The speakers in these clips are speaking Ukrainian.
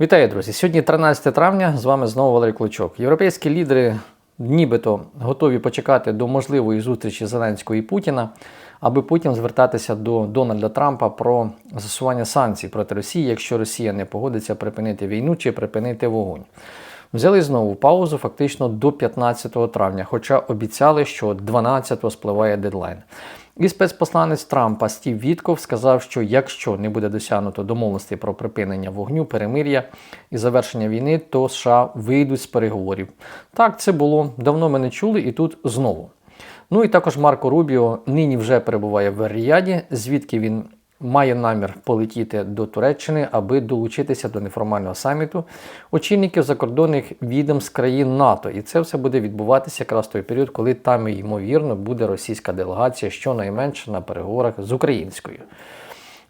Вітаю, друзі! Сьогодні 13 травня. З вами знову Валерій Клочок. Європейські лідери нібито готові почекати до можливої зустрічі Зеленського і Путіна, аби потім звертатися до Дональда Трампа про застосування санкцій проти Росії, якщо Росія не погодиться припинити війну чи припинити вогонь. Взяли знову паузу фактично до 15 травня, хоча обіцяли, що 12 спливає дедлайн. І спецпосланець Трампа Стів Вітков сказав, що якщо не буде досягнуто домовленостей про припинення вогню, перемир'я і завершення війни, то США вийдуть з переговорів. Так, це було давно ми не чули, і тут знову. Ну і також Марко Рубіо нині вже перебуває в Ріаді, звідки він має намір полетіти до Туреччини, аби долучитися до неформального саміту очільників закордонних відомств країн НАТО. І це все буде відбуватися якраз в той період, коли там, ймовірно, буде російська делегація, щонайменше на переговорах з українською.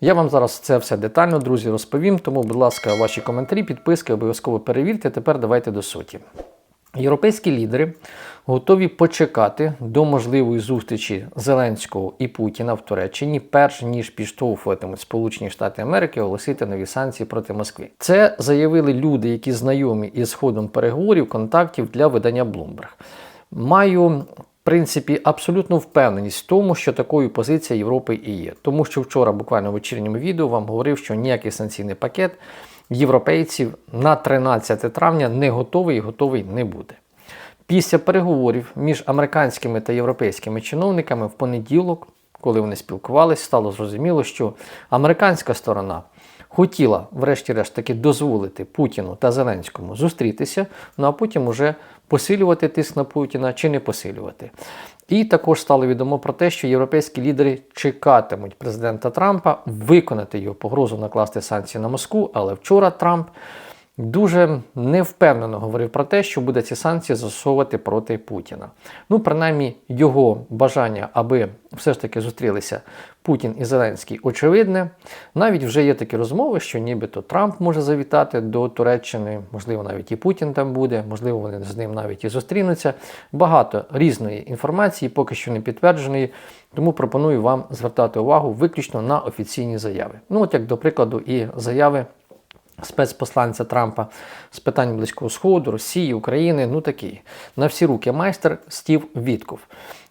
Я вам зараз це все детально, друзі, розповім. Тому, будь ласка, ваші коментарі, підписки обов'язково перевірте. Тепер давайте до суті. Європейські лідери готові почекати до можливої зустрічі Зеленського і Путіна в Туреччині, перш ніж підштовхуватимуть Сполучені Штати Америки оголосити нові санкції проти Москви. Це заявили люди, які знайомі із ходом переговорів, контактів для видання Bloomberg. Маю в принципі абсолютну впевненість в тому, що такою позиція Європи і є. Тому що вчора, буквально в вечірньому відео, вам говорив, що ніякий санкційний пакет європейців на 13 травня не готовий і готовий не буде. Після переговорів між американськими та європейськими чиновниками в понеділок, коли вони спілкувалися, стало зрозуміло, що американська сторона хотіла, врешті-решт, таки дозволити Путіну та Зеленському зустрітися, ну а потім уже посилювати тиск на Путіна чи не посилювати. І також стало відомо про те, що європейські лідери чекатимуть президента Трампа виконати його погрозу накласти санкції на Москву. Але вчора Трамп дуже невпевнено говорив про те, що буде ці санкції застосовувати проти Путіна. Ну, принаймні, його бажання, аби все ж таки зустрілися Путін і Зеленський, очевидне. Навіть вже є такі розмови, що нібито Трамп може завітати до Туреччини, можливо, навіть і Путін там буде, можливо, вони з ним навіть і зустрінуться. Багато різної інформації, поки що не підтвердженої. Тому пропоную вам звертати увагу виключно на офіційні заяви. Ну, от як до прикладу, і заяви спецпосланця Трампа з питань Близького Сходу, Росії, України, ну такий. На всі руки майстер Стів Вітков.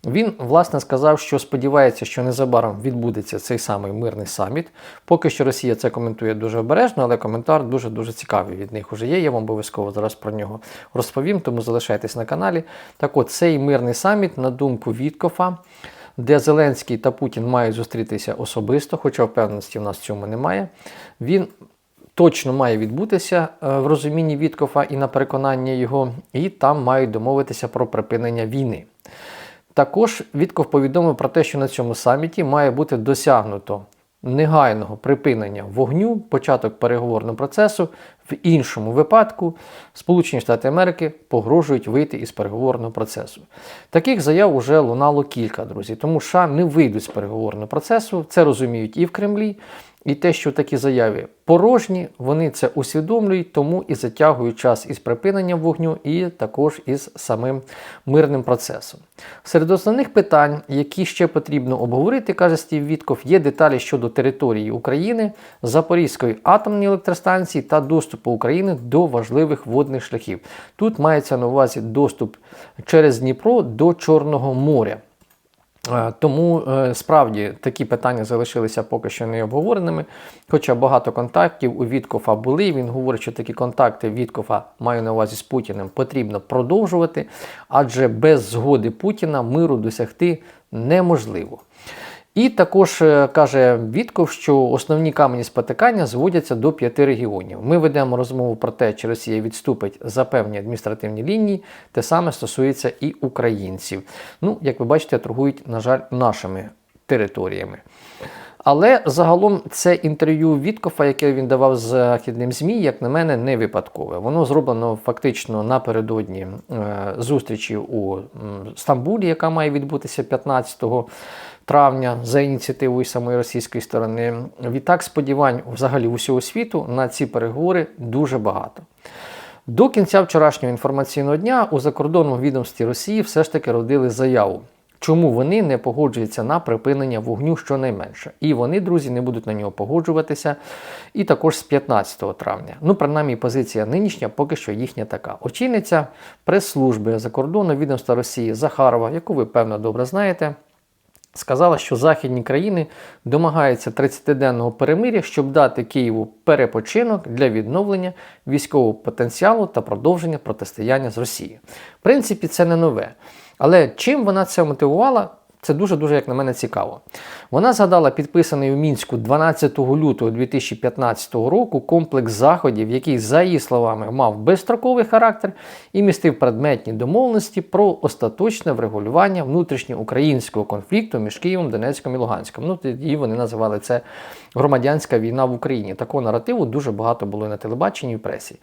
Він, власне, сказав, що сподівається, що незабаром відбудеться цей самий мирний саміт. Поки що Росія це коментує дуже обережно, але коментар дуже-дуже цікавий від них уже є. Я вам обов'язково зараз про нього розповім, тому залишайтесь на каналі. Так от, цей мирний саміт, на думку Віткофа, де Зеленський та Путін мають зустрітися особисто, хоча впевненості в нас цьому немає. Він точно має відбутися е, в розумінні Віткофа і на переконання його, і там мають домовитися про припинення війни. Також Вітков повідомив про те, що на цьому саміті має бути досягнуто негайного припинення вогню, початок переговорного процесу. В іншому випадку Сполучені Штати Америки погрожують вийти із переговорного процесу. Таких заяв вже лунало кілька, друзі. Тому США не вийдуть з переговорного процесу. Це розуміють і в Кремлі. І те, що такі заяви порожні, вони це усвідомлюють, тому і затягують час із припиненням вогню, і також із самим мирним процесом. Серед основних питань, які ще потрібно обговорити, каже Стів Вітков, є деталі щодо території України, Запорізької атомної електростанції та доступу України до важливих водних шляхів. Тут мається на увазі доступ через Дніпро до Чорного моря. Е, Тому е, справді такі питання залишилися поки що не обговореними. Хоча багато контактів у Віткофа були. Він говорить, що такі контакти Віткофа, маю на увазі з Путіним, потрібно продовжувати, адже без згоди Путіна миру досягти неможливо. І також е, каже Вітков, що основні камені спотикання зводяться до п'яти регіонів. Ми ведемо розмову про те, чи Росія відступить за певні адміністративні лінії, те саме стосується і українців. Ну, як ви бачите, торгують, на жаль, нашими територіями. Але загалом це інтерв'ю Віткофа, яке він давав західним ЗМІ, як на мене, не випадкове. Воно зроблено фактично напередодні е, зустрічі у Стамбулі, яка має відбутися 15 травня за ініціативою самої російської сторони. Відтак сподівань взагалі усього світу на ці переговори дуже багато. До кінця вчорашнього інформаційного дня у закордонному відомстві Росії все ж таки родили заяву. чому вони не погоджуються на припинення вогню щонайменше. І вони, друзі, не будуть на нього погоджуватися. І також з 15 травня. Ну, принаймні, позиція нинішня поки що їхня така. Очільниця прес-служби закордонного відомства Росії Захарова, яку ви певно добре знаєте. Сказала, що західні країни домагаються 30-денного перемир'я, щоб дати Києву перепочинок для відновлення військового потенціалу та продовження протистояння з Росією. В принципі, це не нове. Але чим вона це мотивувала? Це дуже-дуже, як на мене, цікаво. Вона згадала підписаний у Мінську 12 лютого 2015 року комплекс заходів, який, за її словами, мав безстроковий характер і містив предметні домовленості про остаточне врегулювання внутрішньоукраїнського конфлікту між Києвом, Донецьком і Луганськом. Ну, тоді вони називали це громадянська війна в Україні. Такого наративу дуже багато було і на телебаченні і в пресі.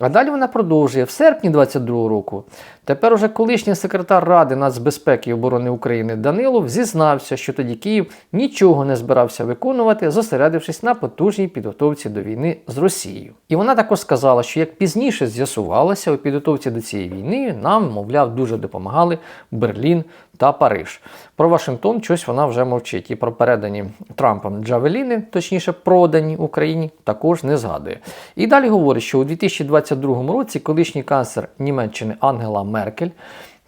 А далі вона продовжує в серпні 22 року. Тепер уже колишній секретар Ради нацбезпеки і оборони України Данилов зізнався, що тоді Київ нічого не збирався виконувати, зосередившись на потужній підготовці до війни з Росією. І вона також сказала, що як пізніше з'ясувалося у підготовці до цієї війни, нам, мовляв, дуже допомагали Берлін та Париж. Про Вашингтон щось вона вже мовчить. І про передані Трампом Джавеліни, точніше, продані Україні, також не згадує. І далі говорить, що у 2022 році колишній канцлер Німеччини Ангела Меркель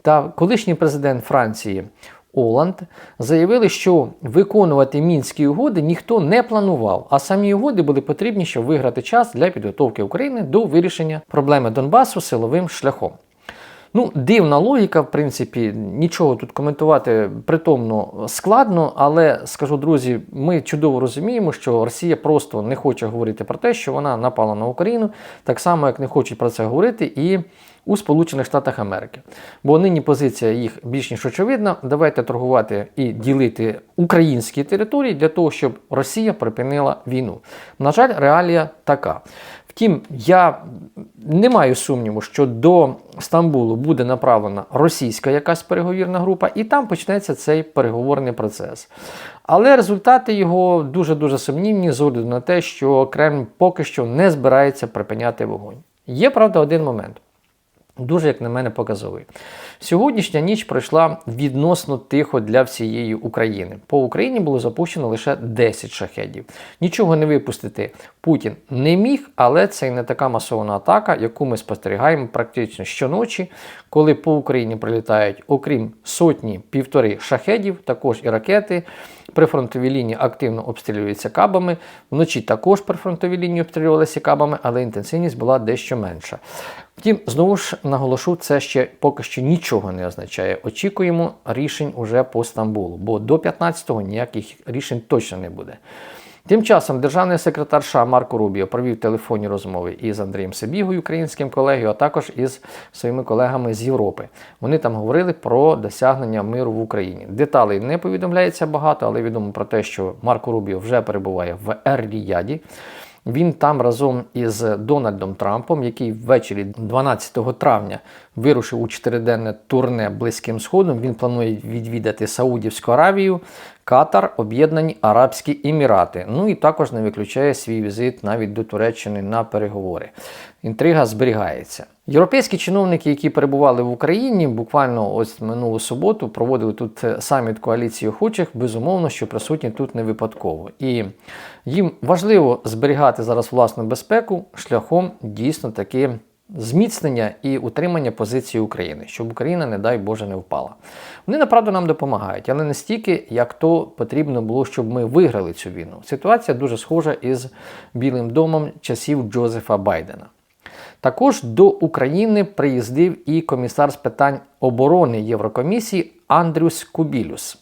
та колишній президент Франції Оланд заявили, що виконувати мінські угоди ніхто не планував, а самі угоди були потрібні, щоб виграти час для підготовки України до вирішення проблеми Донбасу силовим шляхом. Ну, дивна логіка, в принципі, нічого тут коментувати притомно складно, але скажу, друзі, ми чудово розуміємо, що Росія просто не хоче говорити про те, що вона напала на Україну, так само, як не хочуть про це говорити і у Сполучених Штатах Америки. Бо нині позиція їх більш ніж очевидна. Давайте торгувати і ділити українські території для того, щоб Росія припинила війну. На жаль, реалія така. Втім, я не маю сумніву, що до Стамбулу буде направлена російська якась переговірна група, і там почнеться цей переговорний процес. Але результати його дуже-дуже сумнівні з огляду на те, що Кремль поки що не збирається припиняти вогонь. Є, правда, один момент. Дуже, як на мене, показовий. Сьогоднішня ніч пройшла відносно тихо для всієї України. По Україні було запущено лише 10 шахедів. Нічого не випустити Путін не міг, але це й не така масована атака, яку ми спостерігаємо практично щоночі, коли по Україні прилітають, окрім сотні півтори шахедів, також і ракети. Прифронтові лінії активно обстрілюються кабами. Вночі також прифронтові лінії обстрілювалися кабами, але інтенсивність була дещо менша. Втім, знову ж наголошу, це ще поки що нічого не означає. Очікуємо рішень уже по Стамбулу, бо до 15-го ніяких рішень точно не буде. Тим часом державний секретар США Марко Рубіо провів телефонні розмови із Андрієм Себігою, українським колегою, а також із своїми колегами з Європи. Вони там говорили про досягнення миру в Україні. Деталей не повідомляється багато, але відомо про те, що Марко Рубіо вже перебуває в Ер-Ріяді. Він там разом із Дональдом Трампом, який ввечері 12 травня вирушив у чотириденне турне Близьким Сходом. Він планує відвідати Саудівську Аравію, Катар, Об'єднані Арабські Емірати. Ну і також не виключає свій візит навіть до Туреччини на переговори. Інтрига зберігається. Європейські чиновники, які перебували в Україні, буквально ось минулу суботу проводили тут е, саміт коаліції охочих, безумовно, що присутні тут не випадково. І їм важливо зберігати зараз власну безпеку шляхом дійсно таки зміцнення і утримання позиції України, щоб Україна, не дай Боже, не впала. Вони направду нам допомагають, але не стільки, як то потрібно було, щоб ми виграли цю війну. Ситуація дуже схожа із Білим домом часів Джозефа Байдена. Також до України приїздив і комісар з питань оборони Єврокомісії Андрюс Кубілюс.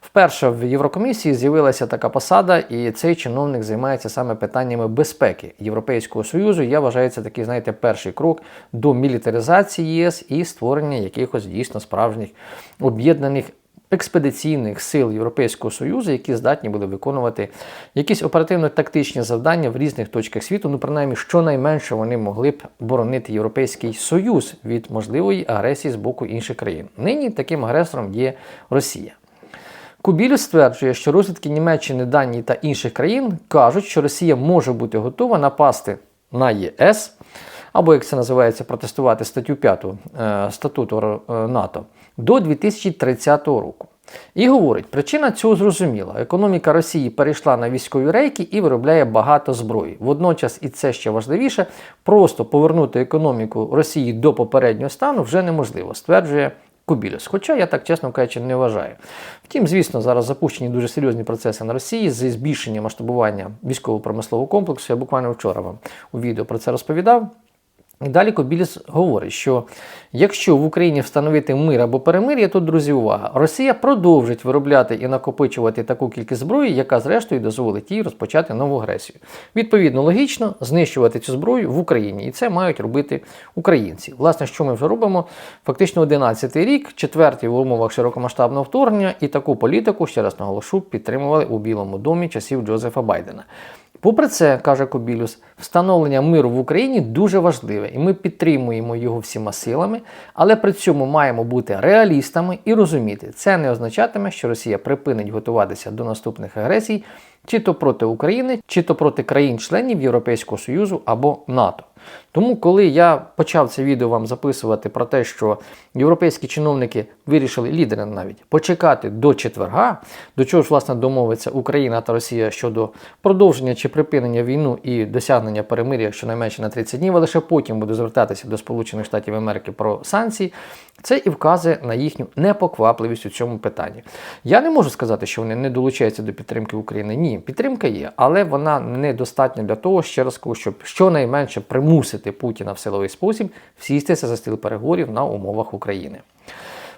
Вперше в Єврокомісії з'явилася така посада, і цей чиновник займається саме питаннями безпеки Європейського Союзу. Я вважаю, це такий, знаєте, перший крок до мілітаризації єС і створення якихось дійсно справжніх об'єднаних. Експедиційних сил Європейського Союзу, які здатні були виконувати якісь оперативно-тактичні завдання в різних точках світу, ну принаймні, щонайменше вони могли б боронити Європейський Союз від можливої агресії з боку інших країн. Нині таким агресором є Росія. Кубілюс стверджує, що розвідки Німеччини, Данії та інших країн кажуть, що Росія може бути готова напасти на ЄС, або, як це називається, протестувати статтю 5 е, статуту е, НАТО до 2030 року. І говорить, причина цього зрозуміла. Економіка Росії перейшла на військові рейки і виробляє багато зброї. Водночас, і це ще важливіше, просто повернути економіку Росії до попереднього стану вже неможливо, стверджує Кубілюс. Хоча я так чесно кажучи, не вважаю. Втім, звісно, зараз запущені дуже серйозні процеси на Росії з збільшенням масштабування військово-промислового комплексу. Я буквально вчора вам у відео про це розповідав. І далі Кобіліс говорить, що якщо в Україні встановити мир або перемир'я, тут, друзі, увага, Росія продовжить виробляти і накопичувати таку кількість зброї, яка зрештою дозволить їй розпочати нову агресію. Відповідно, логічно знищувати цю зброю в Україні, і це мають робити українці. Власне, що ми вже робимо? Фактично 11-й рік, четвертий в умовах широкомасштабного вторгнення, і таку політику, ще раз наголошу, підтримували у Білому домі часів Джозефа Байдена. Попри це, каже Кобілюс, встановлення миру в Україні дуже важливе, і ми підтримуємо його всіма силами, але при цьому маємо бути реалістами і розуміти, це не означатиме, що Росія припинить готуватися до наступних агресій, чи то проти України, чи то проти країн-членів Європейського Союзу або НАТО. Тому, коли я почав це відео вам записувати про те, що європейські чиновники вирішили, лідери навіть, почекати до четверга, до чого ж власне домовиться Україна та Росія щодо продовження чи припинення війну і досягнення перемир'я щонайменше на 30 днів, а лише потім буду звертатися до Сполучених Штатів Америки про санкції, це і вказує на їхню непоквапливість у цьому питанні. Я не можу сказати, що вони не долучаються до підтримки України. Ні, підтримка є, але вона недостатня для того, ще раз кажу, щоб щонайменше примусити Путіна в силовий спосіб всістися за стіл переговорів на умовах України.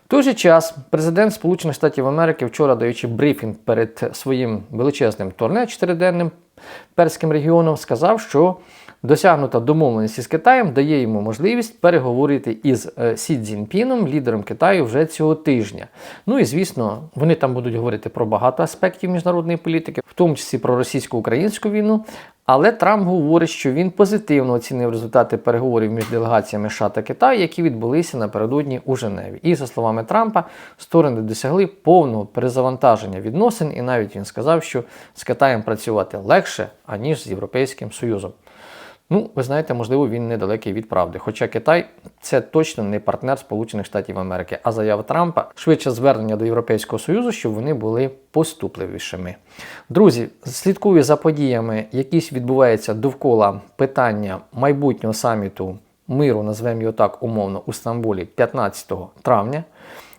В той же час президент Сполучених Штатів Америки вчора даючи брифінг перед своїм величезним турне чотириденним перським регіоном, сказав, що досягнута домовленість з Китаєм дає йому можливість переговорити із е, Сі Цзіньпіном, лідером Китаю, вже цього тижня. Ну і звісно, вони там будуть говорити про багато аспектів міжнародної політики, в тому числі про російсько-українську війну. Але Трамп говорить, що він позитивно оцінив результати переговорів між делегаціями США та Китаю, які відбулися напередодні у Женеві. І за словами Трампа, сторони досягли повного перезавантаження відносин, і навіть він сказав, що з Китаєм працювати легше, аніж з Європейським Союзом. Ну, ви знаєте, можливо, він недалекий від правди. Хоча Китай це точно не партнер Сполучених Штатів Америки, а заява Трампа швидше звернення до Європейського Союзу, щоб вони були поступливішими. Друзі, слідкую за подіями, які відбуваються довкола питання майбутнього саміту миру, назвемо його так умовно, у Стамбулі 15 травня.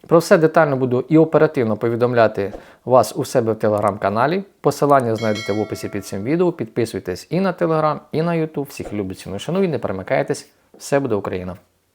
Про все детально буду і оперативно повідомляти вас у себе в телеграм-каналі. Посилання знайдете в описі під цим відео. Підписуйтесь і на телеграм, і на Ютуб. Всіх любить ціну і шаную. Не перемикайтесь. Все буде Україна!